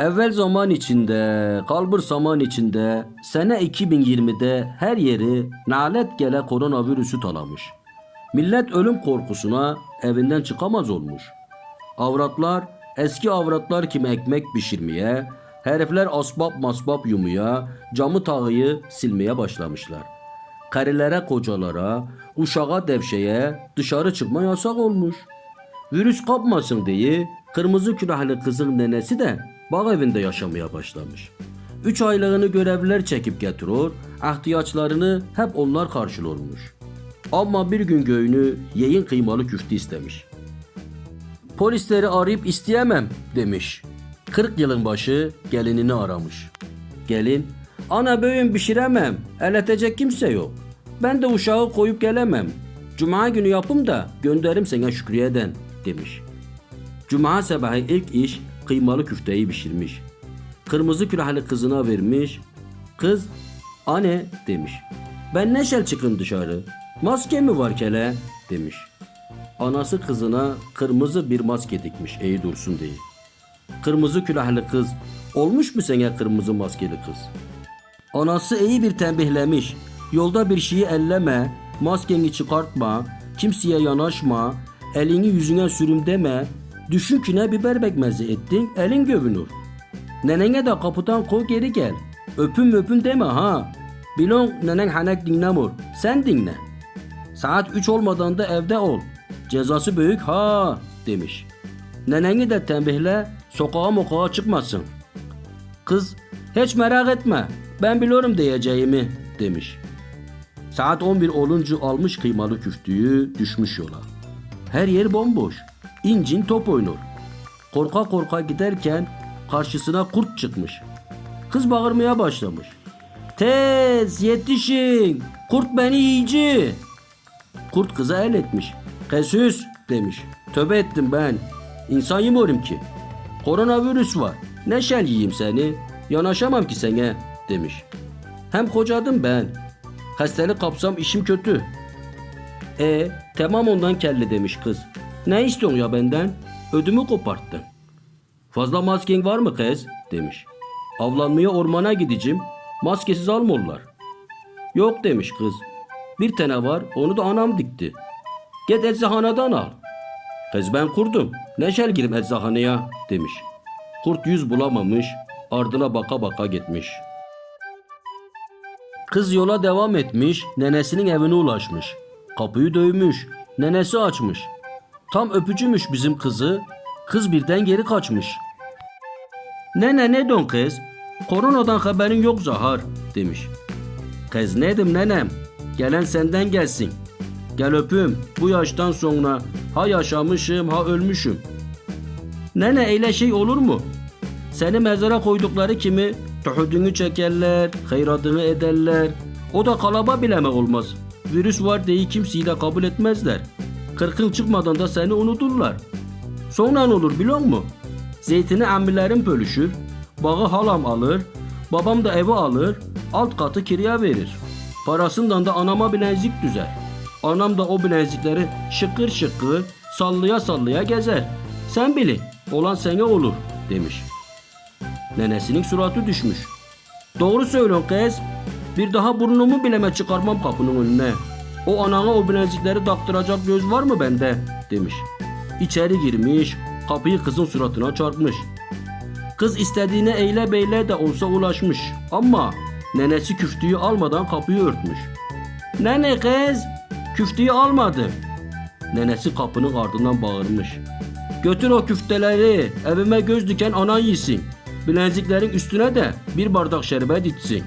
Evvel zaman içinde, kalbur zaman içinde, sene 2020'de her yeri nalet gele koronavirüsü talamış. Millet ölüm korkusuna evinden çıkamaz olmuş. Avratlar eski avratlar gibi ekmek pişirmeye, herifler asbap masbap yumuya, camı tağıyı silmeye başlamışlar. Karilere kocalara, uşağa devşeye dışarı çıkma yasak olmuş. Virüs kapmasın diye kırmızı külahlı kızın nenesi de bağ evinde yaşamaya başlamış. Üç aylığını görevliler çekip getiriyor, ihtiyaçlarını hep onlar karşılıyormuş. Ama bir gün göğünü yeyin kıymalı küftü istemiş. Polisleri arayıp isteyemem demiş. 40 yılın başı gelinini aramış. Gelin, ana böğün pişiremem, eletecek kimse yok. Ben de uşağı koyup gelemem. Cuma günü yapım da gönderim sana Şükriye'den demiş. Cuma sabahı ilk iş kıymalı küfteyi pişirmiş. Kırmızı külahlı kızına vermiş. Kız, anne demiş. Ben neşel çıkın dışarı. Maske mi var kele demiş. Anası kızına kırmızı bir maske dikmiş iyi dursun diye. Kırmızı külahlı kız, olmuş mu sana kırmızı maskeli kız? Anası iyi bir tembihlemiş. Yolda bir şeyi elleme, maskeni çıkartma, kimseye yanaşma, elini yüzüne sürüm deme. Düşün ki ne biber bekmezi ettin, elin gövünür. Nenene de kapıdan koy geri gel. Öpün öpün deme ha. Bilon nenen hanek dinlemur. Sen dinle. Saat 3 olmadan da evde ol. Cezası büyük ha demiş. Neneni de tembihle sokağa mokağa çıkmasın. Kız hiç merak etme ben biliyorum diyeceğimi demiş. Saat 11 olunca almış kıymalı küftüyü düşmüş yola. Her yer bomboş. İncin top oynuyor. Korka korka giderken karşısına kurt çıkmış. Kız bağırmaya başlamış. Tez yetişin kurt beni yiyici. Kurt kıza el etmiş. Kesüs demiş. Tövbe ettim ben. İnsan yemiyorum ki. Koronavirüs var. Neşel yiyeyim seni. Yanaşamam ki sana demiş. Hem kocadım ben. Hastalık kapsam işim kötü. E tamam ondan kelle demiş kız. Ne istiyorsun ya benden? Ödümü koparttın. Fazla masken var mı kız? demiş. Avlanmaya ormana gideceğim. Maskesiz almıyorlar. Yok demiş kız. Bir tane var onu da anam dikti. Git eczahanadan al. Kız ben kurdum. Neşel girim eczahaneye demiş. Kurt yüz bulamamış. Ardına baka baka gitmiş. Kız yola devam etmiş. Nenesinin evine ulaşmış. Kapıyı dövmüş. Nenesi açmış. Tam öpücümüş bizim kızı. Kız birden geri kaçmış. Nene ne don kız? Koronadan haberin yok Zahar demiş. Kız nedim nenem? Gelen senden gelsin. Gel öpüm bu yaştan sonra ha yaşamışım ha ölmüşüm. Nene öyle şey olur mu? Seni mezara koydukları kimi tuhudunu çekerler, hayradını ederler. O da kalaba bile mi olmaz? Virüs var diye kimseyi de kabul etmezler. Kırkın çıkmadan da seni unuturlar. Sonra ne olur biliyor musun? Zeytini ammilerim bölüşür, bağı halam alır, babam da evi alır, alt katı kiraya verir. Parasından da anama bilezik düzer. Anam da o bilezikleri şıkır şıkır, sallaya sallaya gezer. Sen bilin, olan sana olur demiş. Nenesinin suratı düşmüş. Doğru söylüyorsun kız. Bir daha burnumu bileme çıkarmam kapının önüne. O anana o bilezikleri taktıracak göz var mı bende demiş. İçeri girmiş, kapıyı kızın suratına çarpmış. Kız istediğine eyle beyle de olsa ulaşmış. Ama nenesi küftüyü almadan kapıyı örtmüş. Nene kız, küftüyü almadım. Nenesi kapının ardından bağırmış. Götür o küfteleri, evime göz diken anan yesin. Bileziklerin üstüne de bir bardak şerbet içsin.